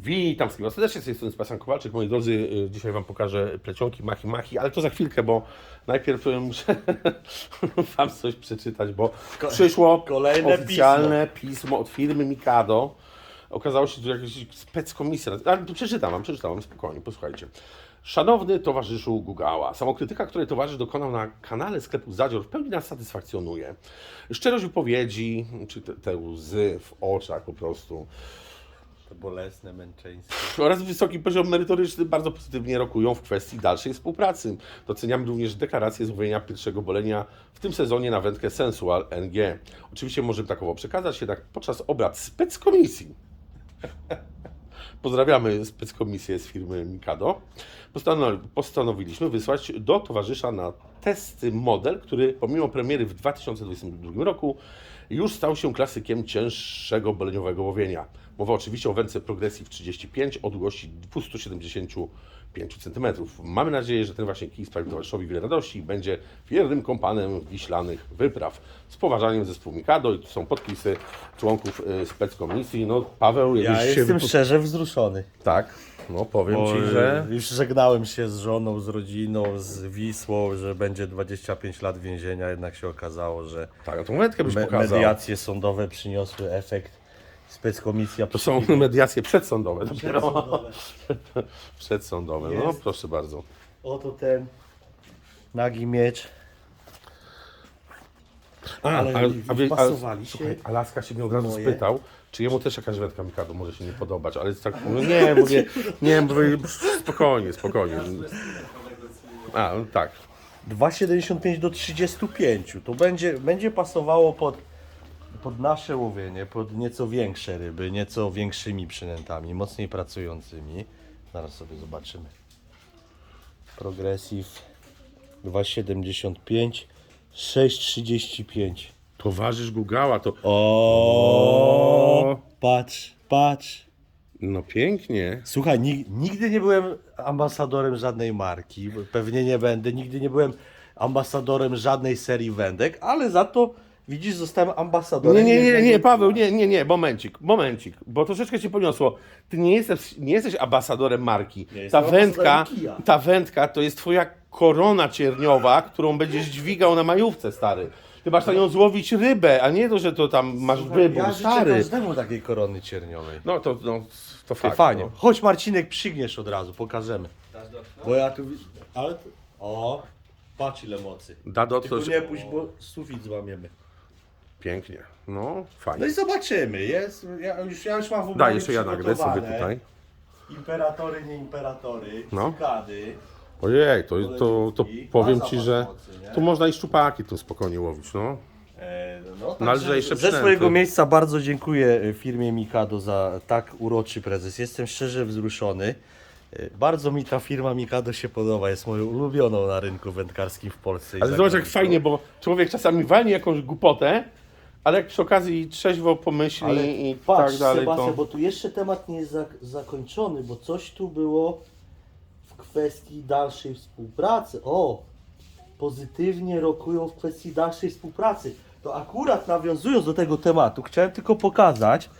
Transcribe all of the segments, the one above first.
Witam wszystkich serdecznie, z tej strony Sebastian Kowalczyk. Moi drodzy, y, dzisiaj Wam pokażę plecionki Machi Machi, ale to za chwilkę, bo najpierw y, muszę Wam coś przeczytać, bo przyszło kolejne oficjalne pismo. od firmy Mikado. Okazało się, że jakaś speckomisja, ale przeczytam Wam, przeczytam Wam spokojnie, posłuchajcie. Szanowny towarzyszu Gugała, samokrytyka, której towarzysz dokonał na kanale sklepu Zadzior w pełni nas satysfakcjonuje. Szczerość wypowiedzi, czy te, te łzy w oczach po prostu, To bolesne męczeństwo. oraz wysoki poziom merytoryczny bardzo pozytywnie rokują w kwestii dalszej współpracy. Doceniamy również deklarację złowienia pierwszego bolenia w tym sezonie na wędkę Sensual NG. Oczywiście możemy takowo przekazać, jednak podczas obrad speckomisji Pozdrawiamy speckomisję z firmy Mikado. Postanowi- Postanowiliśmy wysłać do towarzysza na testy model, który pomimo premiery w 2022 roku już stał się klasykiem cięższego boleniowego łowienia. Mowa oczywiście o wędce Progressive 35 o długości 275 cm. Mamy nadzieję, że ten właśnie kij sprawi towarzyszowi wiele radości i będzie wiernym kompanem wiślanych wypraw. Z poważaniem zespół Mikado i tu są podpisy członków y, speckomisji. No Paweł, Ja jakbyś się jestem wypo- szczerze wzruszony. tak, no powiem Bo, Ci, że... Już żegnałem się z żoną, z rodziną, z Wisłą, że będzie 25 lat więzienia, jednak się okazało, że Tak, a tą wędkę byś me pokazał. mediacje sądowe przyniosły efekt. Speckomisja To są mediacje przedsądowe dopiero. Przedsądowe, no Jest. proszę bardzo. Oto ten nagi miecz. A, Ale wpasowali się. Słuchaj, Alaska się mnie od razu Moje. spytał, czy jemu też jakaś wędka Mikado może się nie podobać, ale jest tak, no nie, mówię, nie, mówię, spokojnie, spokojnie. A, no tak. 2,75 do 35. To będzie, będzie pasowało pod, pod nasze łowienie, pod nieco większe ryby, nieco większymi przynętami, mocniej pracującymi. Zaraz sobie zobaczymy. Progressive 2,75, 6,35. Towarzysz Gugała to... O, patrz, patrz. No pięknie. Słuchaj, ni- nigdy nie byłem ambasadorem żadnej marki, pewnie nie będę, nigdy nie byłem ambasadorem żadnej serii wędek, ale za to widzisz, zostałem ambasadorem. Nie, nie, nie, nie, Paweł, nie, nie, nie, momencik, momencik, bo troszeczkę cię poniosło. Ty nie jesteś, nie jesteś ambasadorem marki. Ja Ta jestem wędka, ambasadorem kija. ta wędka to jest twoja korona cierniowa, którą będziesz dźwigał na majówce, stary. Ty masz na nią złowić rybę, a nie to, że to tam masz wybór, Ja życzę stary. każdemu takiej korony cierniowej. No to, no, to fakt. fajnie. No. Chodź Marcinek, przygniesz od razu, pokażemy. Bo ja tu... wi- Ale... tu- O, patrz ile mocy. Da do Tylko nie pójść, bo sufit złamiemy. Pięknie, no No fajnie. i zobaczymy, jest... Ja już, ja już mam w Daj ubraniu jeszcze ja nagrę sobie przygotowane. tutaj. Imperatory, nie imperatory, No. cykady. Ojej, to, to, to powiem ci, że tu można i szczupaki tu spokojnie łowić, no. E, no, także Nalżejsze ze przynęty. swojego miejsca bardzo dziękuję e, firmie Mikado za tak uroczy prezes. Jestem szczerze wzruszony. E, Bardzo mi ta firma Mikado się podoba. Jest moją ulubioną na rynku wędkarskim w Polsce. i Ale za zobacz jak granicą. fajnie, bo człowiek czasami walnie jakąś głupotę, ale jak przy okazji trzeźwo pomyśli Ale i patrz, tak dalej, Sebastian, to... bo tu jeszcze temat nie jest zak- zakończony, bo coś tu było w kwestii dalszej współpracy. O, pozytywnie rokują w kwestii dalszej współpracy. To akurat nawiązując do tego tematu, chciałem tylko pokazać,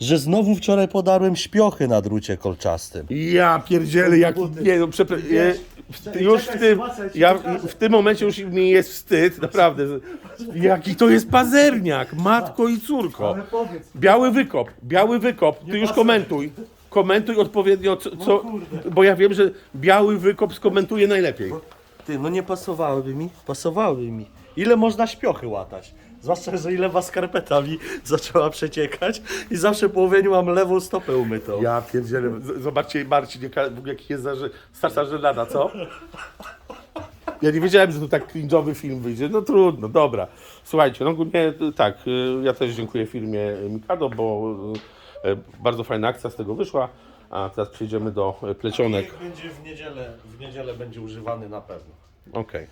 że znowu wczoraj podarłem śpiochy na drucie kolczastym. Ja pierdzielę, jak... Nie, no, przepra... Wiesz, w- czekaj, już w tym... Ja w tym momencie już mi jest wstyd, naprawdę. Jaki to jest pazerniak, matko i córko. powiedz, Biały wykop, biały wykop, ty już komentuj. Komentuj odpowiednio, co, co, kurde. bo ja wiem, że biały wykop skomentuje najlepiej. Ty, no nie pasowałyby mi, pasowałyby mi. Ile można śpiochy łatać? Zwłaszcza, że ile was skarpeta mi zaczęła przeciekać i zawsze po łowieniu mam lewą stopę umytą. Ja pierdzielę, Z- zobaczcie Marcin, jaka, w ogóle jaki jest za, starsza żenada, co? Ja nie wiedziałem, że to tak cringe'owy film wyjdzie, no trudno, dobra. Słuchajcie, no ogólnie y, tak, y, ja też dziękuję firmie Mikado, bo y, y, bardzo fajna akcja z tego wyszła, a teraz przejdziemy do y, plecionek. będzie w niedzielę, w niedzielę będzie używany na pewno. Okej.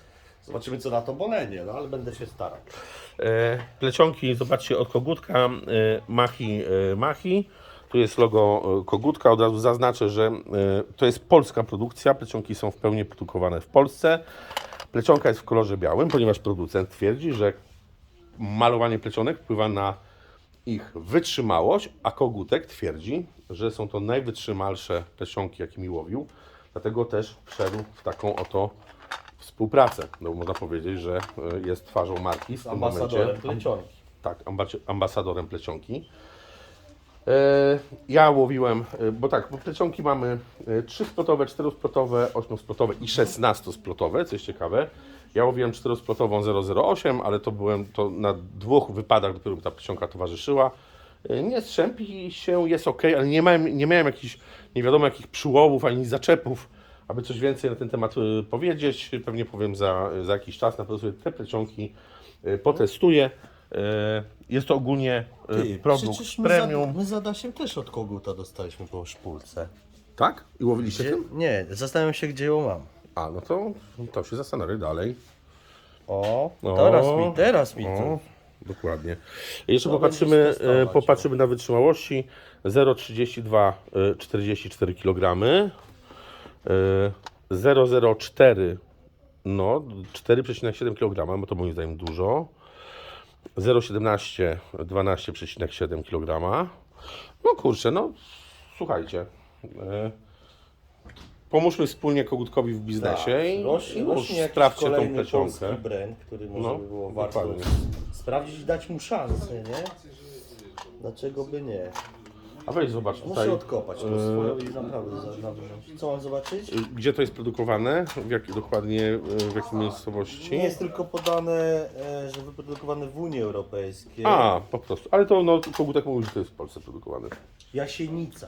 Zobaczymy co na to bolenie, no ale będę się starał. E, Plecionki, zobaczcie, od Kogutka, e, Machi, e, Machi. Tu jest logo e, Kogutka. Od razu zaznaczę, że e, to jest polska produkcja. Plecionki są w pełni produkowane w Polsce. Plecionka jest w kolorze białym, ponieważ producent twierdzi, że malowanie plecionek wpływa na ich wytrzymałość, a Kogutek twierdzi, że są to najwytrzymalsze plecionki, jakimi łowił. Dlatego też wszedł w taką oto współpracę. No, można powiedzieć, że e, jest twarzą marki w tym Ambasadorem momencie. plecionki. Tak, ambasadorem plecionki. E, Ja łowiłem, e, bo tak, bo plecionki mamy 3-splotowe, 4-splotowe, 8-splotowe i 16-splotowe, co jest ciekawe. Ja łowiłem 4-splotową 008, ale to byłem to na dwóch wypadach dopiero mi ta plecionka towarzyszyła. Nie strzępi się, jest ok, ale nie miałem, nie miałem jakichś, nie wiadomo jakich przyłowów ani zaczepów, aby coś więcej na ten temat e, powiedzieć. Pewnie powiem za, za jakiś czas, na pewno sobie te plecionki e, potestuję. E, Jest to ogólnie Ty, produkt przecież my premium. Za, my za Dasiem też od koguta dostaliśmy po szpulce. Tak? I łowiliście Gdzie? tym? Nie, zastanawiam się, gdzie ją mam. A, no to, to się zastanawiaj dalej. O, O, teraz mi, teraz mi O, to. dokładnie. Jeszcze To popatrzymy, będziesz testować, e, popatrzymy na wytrzymałości. 0,32 e, 44 kg. E, 0,04 no 4,7 kg, bo to moim zdaniem dużo. 0,17 12,7 kg. No kurczę, no słuchajcie. e, Pomóżmy wspólnie kogutkowi w biznesie i Tak, rośnie, już rośnie sprawdźcie tą plecionkę. brand, który może No, by było warto dokładnie. sprawdzić i dać mu szansę, nie? Dlaczego by nie? A weź zobacz Muszę tutaj, odkopać tą e, swoją i naprawdę za-. Co mam zobaczyć? gdzie to jest produkowane, w jak, dokładnie e, w jakiej miejscowości. Nie jest tylko podane, e, że wyprodukowane w Unii Europejskiej. A, po prostu. Ale to no, kogutek mówił, że to jest w Polsce produkowany. Jasienica.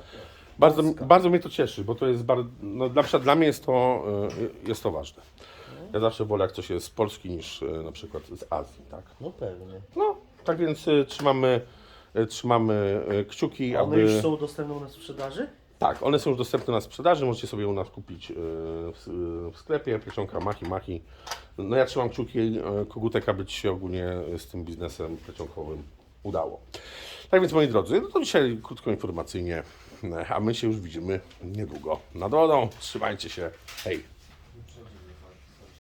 Bardzo, bardzo mnie to cieszy, bo to jest bardzo, no, na przykład dla mnie jest to, e, jest to ważne. Ja zawsze wolę jak coś jest z Polski niż e, na przykład z Azji, tak? No pewnie. No, tak więc e, trzymamy, e, trzymamy e, kciuki, One aby... już są dostępne u nas w sprzedaży? Tak, one są już dostępne na sprzedaży, możecie sobie u nas kupić e, w, sklepie, plecionka Machi Machi. No ja trzymam kciuki e, kogutek, aby Ci się ogólnie z tym biznesem plecionkowym udało. Tak więc moi drodzy, no to dzisiaj krótko informacyjnie, e, a my się już widzimy niedługo nad wodą. Trzymajcie się, hej!